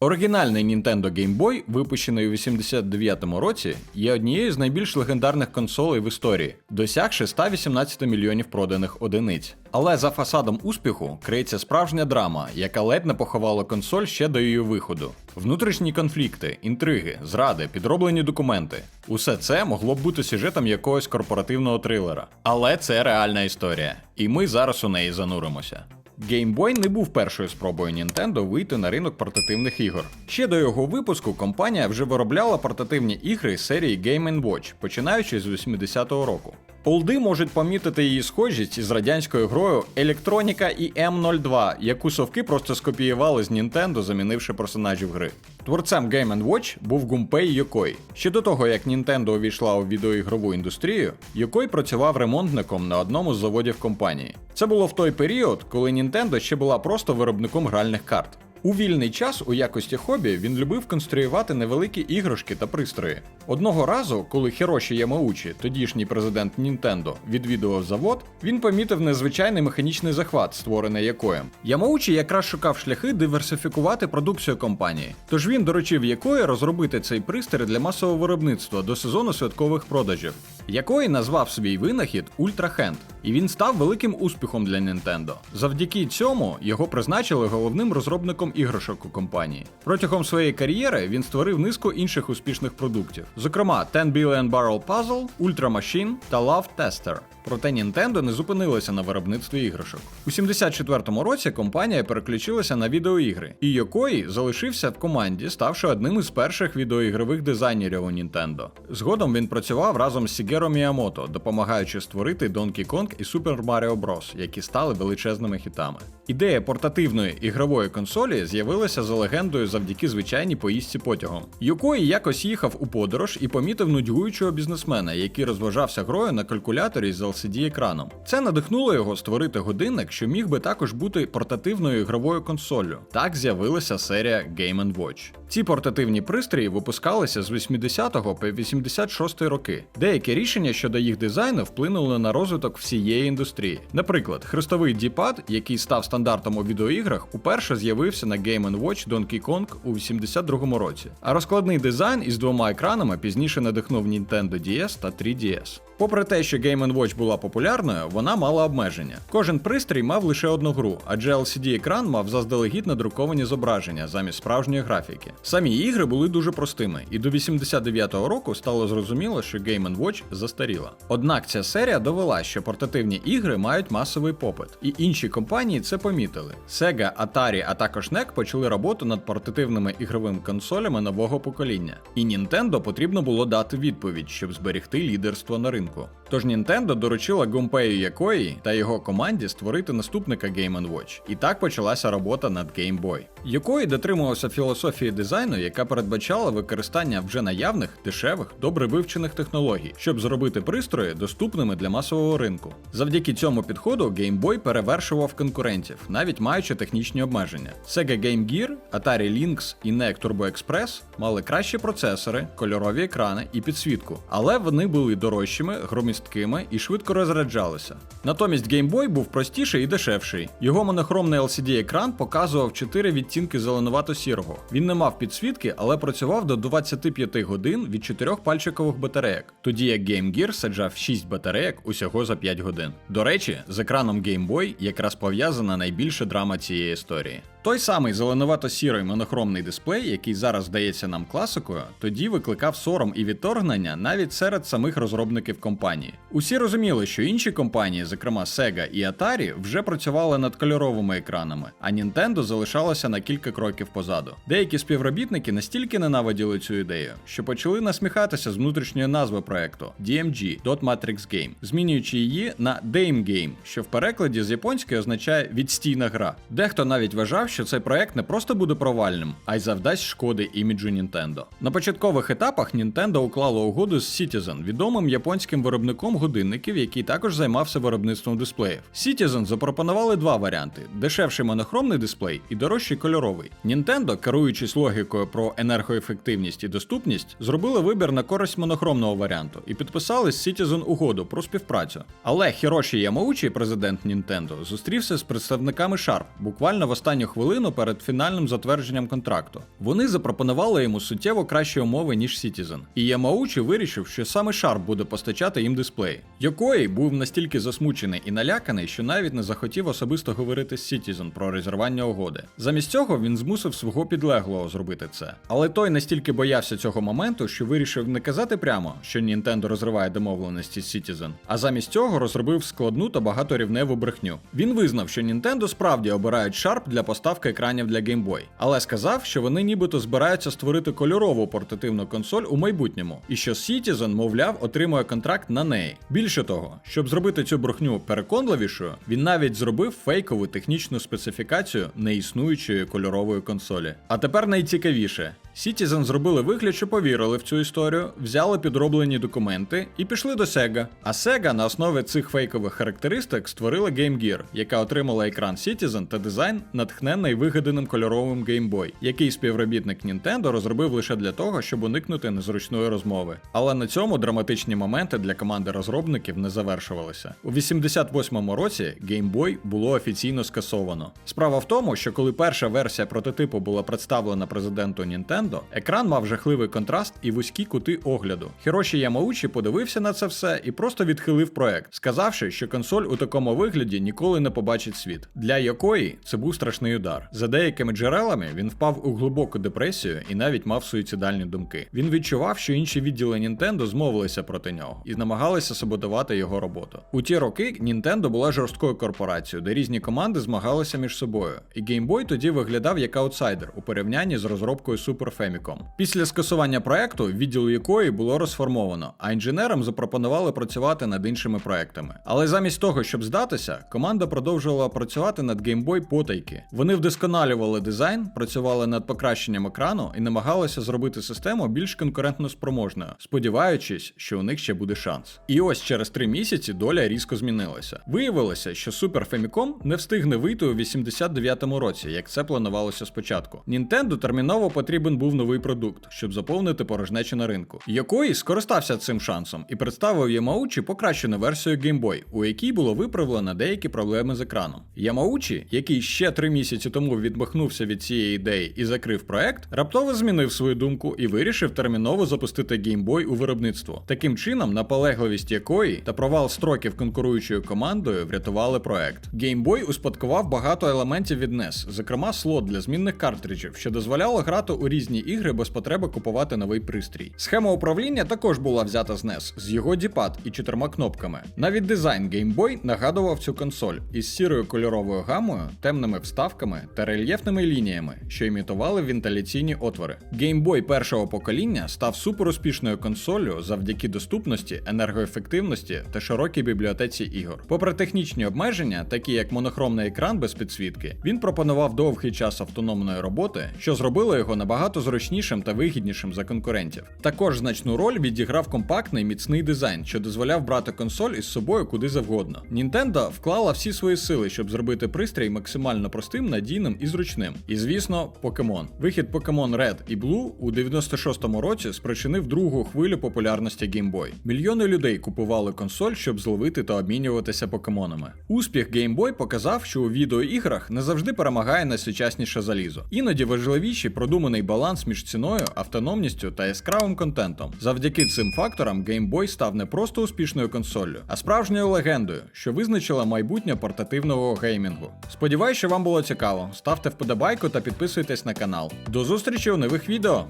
Оригінальний Nintendo Game Boy, випущений у 89-му році, є однією з найбільш легендарних консолей в історії, досягши 118 мільйонів проданих одиниць. Але за фасадом успіху криється справжня драма, яка ледь не поховала консоль ще до її виходу. Внутрішні конфлікти, інтриги, зради, підроблені документи. Усе це могло б бути сюжетом якогось корпоративного трилера. Але це реальна історія, і ми зараз у неї зануримося. Game Boy не був першою спробою Nintendo вийти на ринок портативних ігор. Ще до його випуску компанія вже виробляла портативні ігри серії Game Watch, починаючи з 80-го року. Олди можуть помітити її схожість із радянською грою Електроніка і М02, яку совки просто скопіювали з Nintendo, замінивши персонажів гри. Творцем Game Watch був Гумпей Йокой. Ще до того, як Nintendo увійшла у відеоігрову індустрію, Йокой працював ремонтником на одному з заводів компанії. Це було в той період, коли Nintendo ще була просто виробником гральних карт. У вільний час у якості хобі він любив конструювати невеликі іграшки та пристрої. Одного разу, коли Хіроші Ямаучі, тодішній президент Nintendo, відвідував завод, він помітив незвичайний механічний захват, створений якоєм. Ямаучі якраз шукав шляхи диверсифікувати продукцію компанії. Тож він доручив якої розробити цей пристрій для масового виробництва до сезону святкових продажів. Якої назвав свій винахід Hand, і він став великим успіхом для Nintendo. Завдяки цьому його призначили головним розробником іграшок у компанії. Протягом своєї кар'єри він створив низку інших успішних продуктів, зокрема 10 Billion Barrel Puzzle, Ultra Machine та Love Tester. Проте Nintendo не зупинилася на виробництві іграшок. У 74-му році компанія переключилася на відеоігри, і Йокої залишився в команді, ставши одним із перших відеоігрових дизайнерів у Nintendo. Згодом він працював разом з Сігеро Міямото, допомагаючи створити Donkey Kong і Super Mario Bros., які стали величезними хітами. Ідея портативної ігрової консолі з'явилася за легендою завдяки звичайній поїздці потягом. Йокої якось їхав у подорож і помітив нудьгуючого бізнесмена, який розважався грою на калькуляторі з LCD-екраном. Це надихнуло його створити годинник, що міг би також бути портативною ігровою консоллю. Так з'явилася серія Game Watch. Ці портативні пристрої випускалися з 80 по 86 роки. Деякі рішення щодо їх дизайну вплинули на розвиток всієї індустрії. Наприклад, хрестовий діпад, який став стандартом у відеоіграх, уперше з'явився на Game Watch Donkey Kong у 82 році. А розкладний дизайн із двома екранами пізніше надихнув Nintendo DS та 3DS. Попри те, що Game Watch була популярною, вона мала обмеження. Кожен пристрій мав лише одну гру, адже LCD-екран мав заздалегідь надруковані зображення замість справжньої графіки. Самі ігри були дуже простими, і до 89-го року стало зрозуміло, що Game Watch застаріла. Однак ця серія довела, що портативні ігри мають масовий попит, і інші компанії це помітили. Sega, Atari, а також NEC почали роботу над портативними ігровими консолями нового покоління. І Nintendo потрібно було дати відповідь, щоб зберегти лідерство на ринку. Тож Nintendo доручила Гумпею Якої та його команді створити наступника Game Watch. І так почалася робота над Game Boy. Якої дотримувався філософії дизайну, яка передбачала використання вже наявних, дешевих, добре вивчених технологій, щоб зробити пристрої доступними для масового ринку. Завдяки цьому підходу Game Boy перевершував конкурентів, навіть маючи технічні обмеження. Sega Game Gear, Atari Lynx і NEC Turbo Express мали кращі процесори, кольорові екрани і підсвітку, але вони були дорожчими, громісткими і швидко розряджалися. Натомість Game Boy був простіший і дешевший. Його монохромний LCD-екран показував 4 відтінки зеленувато-сірого. Він не мав підсвітки, але працював до 25 годин від 4 пальчикових батарейок, тоді як Game Gear саджав 6 батарейок усього за 5 годин. До речі, з екраном Game Boy якраз пов'язана найбільша драма цієї історії. Той самий зеленувато-сірий монохромний дисплей, який зараз здається нам класикою, тоді викликав сором і відторгнення навіть серед самих розробників компанії. Усі розуміли, що інші компанії, зокрема Sega і Atari, вже працювали над кольоровими екранами, а Nintendo залишалося на кілька кроків позаду. Деякі співробітники настільки ненавиділи цю ідею, що почали насміхатися з внутрішньої назви проекту DMG Dot Matrix Game, змінюючи її на Dame Game, що в перекладі з японської означає відстійна гра. Дехто навіть вважав, що цей проект не просто буде провальним, а й завдасть шкоди іміджу Nintendo. На початкових етапах Nintendo уклало угоду з Citizen, відомим японським виробником виробником годинників, який також займався виробництвом дисплеїв. Citizen запропонували два варіанти: дешевший монохромний дисплей і дорожчий кольоровий. Nintendo, керуючись логікою про енергоефективність і доступність, зробили вибір на користь монохромного варіанту і підписали з Citizen угоду про співпрацю. Але Хіроші Ямаучі, президент Nintendo, зустрівся з представниками Sharp буквально в останню хвилину перед фінальним затвердженням контракту. Вони запропонували йому суттєво кращі умови, ніж Citizen. І Ямаучі вирішив, що саме Sharp буде постачати їм дисплей. Йокої був настільки засмучений і наляканий, що навіть не захотів особисто говорити з Citizen про розірвання угоди. Замість цього він змусив свого підлеглого зробити це. Але той настільки боявся цього моменту, що вирішив не казати прямо, що Nintendo розриває домовленості з Citizen, а замість цього розробив складну та багаторівневу брехню. Він визнав, що Nintendo справді обирають Sharp для поставки екранів для Game Boy, але сказав, що вони нібито збираються створити кольорову портативну консоль у майбутньому, і що Citizen, мовляв, отримує контракт на неї. Більше того, щоб зробити цю брехню переконливішою, він навіть зробив фейкову технічну специфікацію неіснуючої кольорової консолі. А тепер найцікавіше. Citizen зробили вигляд, що повірили в цю історію, взяли підроблені документи і пішли до Sega. А Sega на основі цих фейкових характеристик створила Game Gear, яка отримала екран Citizen та дизайн, натхнений вигаданим кольоровим Game Boy, який співробітник Nintendo розробив лише для того, щоб уникнути незручної розмови. Але на цьому драматичні моменти для команди розробників не завершувалися. У 88-му році Game Boy було офіційно скасовано. Справа в тому, що коли перша версія прототипу була представлена президенту Nintendo, екран мав жахливий контраст і вузькі кути огляду. Хіроші Ямаучі подивився на це все і просто відхилив проект, сказавши, що консоль у такому вигляді ніколи не побачить світ, для якої це був страшний удар. За деякими джерелами він впав у глибоку депресію і навіть мав суїцидальні думки. Він відчував, що інші відділи Nintendo змовилися проти нього і намагалися саботувати його роботу. У ті роки Nintendo була жорсткою корпорацією, де різні команди змагалися між собою, і Boy тоді виглядав як аутсайдер у порівнянні з розробкою Super Famicom. Після скасування проекту відділ якої було розформовано, а інженерам запропонували працювати над іншими проектами. Але замість того, щоб здатися, команда продовжувала працювати над Boy потайки. Вони вдосконалювали дизайн, працювали над покращенням екрану і намагалися зробити систему більш конкурентно спроможною, сподіваючись, що у них ще буде шанс. І ось через три місяці доля різко змінилася. Виявилося, що Super Famicom не встигне вийти у 89-му році, як це планувалося спочатку. Nintendo терміново потрібен був новий продукт, щоб заповнити порожнечу на ринку. Якої скористався цим шансом і представив Ямаучі покращену версію Game Boy, у якій було виправлено деякі проблеми з екраном. Ямаучі, який ще три місяці тому відмахнувся від цієї ідеї і закрив проект, раптово змінив свою думку і вирішив терміново запустити Game Boy у виробництво. Таким чином, наполегливість якої та провал строків конкуруючою командою врятували проект. Game Boy успадкував багато елементів від NES, зокрема слот для змінних картриджів, що дозволяло грати у різні ігри без потреби купувати новий пристрій. Схема управління також була взята з NES, з його діпад і чотирма кнопками. Навіть дизайн Game Boy нагадував цю консоль із сірою кольоровою гамою, темними вставками та рельєфними лініями, що імітували вентиляційні отвори. Game Boy першого покоління став суперуспішною консолью завдяки доступності, енергоефективності та широкій бібліотеці ігор. Попри технічні обмеження, такі як монохромний екран без підсвітки, він пропонував довгий час автономної роботи, що зробило його набагато зручнішим та вигіднішим за конкурентів. Також значну роль відіграв компактний міцний дизайн, що дозволяв брати консоль із собою куди завгодно. Nintendo вклала всі свої сили, щоб зробити пристрій максимально простим, надійним і зручним. І звісно, Pokemon. Вихід Pokemon Red і Blue у 96-му році спричинив другу хвилю популярності Game Boy. Мільйони людей купували консоль, щоб зловити та обмінюватися покемонами. Успіх Game Boy показав, що у відеоіграх не завжди перемагає найсучасніше залізо. Іноді важливіший продуманий баланс між ціною, автономністю та яскравим контентом. Завдяки цим факторам Game Boy став не просто успішною консоллю, а справжньою легендою, що визначила майбутнє портативного геймінгу. Сподіваюсь, що вам було цікаво. Ставте вподобайку та підписуйтесь на канал. До зустрічі у нових відео!